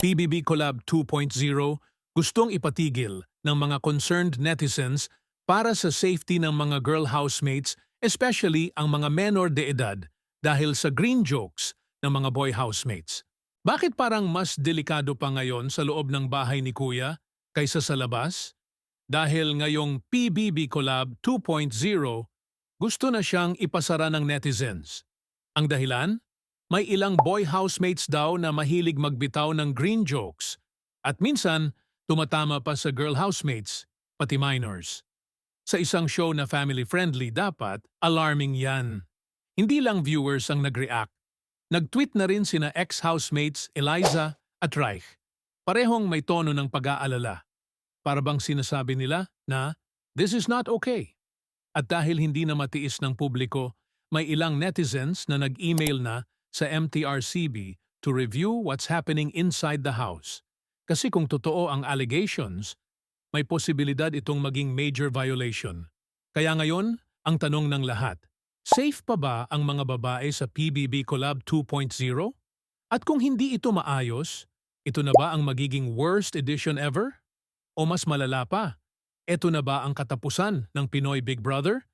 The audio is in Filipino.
PBB Collab 2.0 gustong ipatigil ng mga concerned netizens para sa safety ng mga girl housemates, especially ang mga menor de edad dahil sa green jokes ng mga boy housemates. Bakit parang mas delikado pa ngayon sa loob ng bahay ni Kuya kaysa sa labas? Dahil ngayong PBB Collab 2.0, gusto na siyang ipasara ng netizens. Ang dahilan? May ilang boy housemates daw na mahilig magbitaw ng green jokes at minsan tumatama pa sa girl housemates, pati minors. Sa isang show na family-friendly dapat, alarming yan. Hindi lang viewers ang nag-react. Nag-tweet na rin sina ex-housemates Eliza at Reich. Parehong may tono ng pag-aalala. Para bang sinasabi nila na, this is not okay. At dahil hindi na matiis ng publiko, may ilang netizens na nag-email na sa MTRCB to review what's happening inside the house. Kasi kung totoo ang allegations, may posibilidad itong maging major violation. Kaya ngayon, ang tanong ng lahat, safe pa ba ang mga babae sa PBB Collab 2.0? At kung hindi ito maayos, ito na ba ang magiging worst edition ever? O mas malala pa, ito na ba ang katapusan ng Pinoy Big Brother?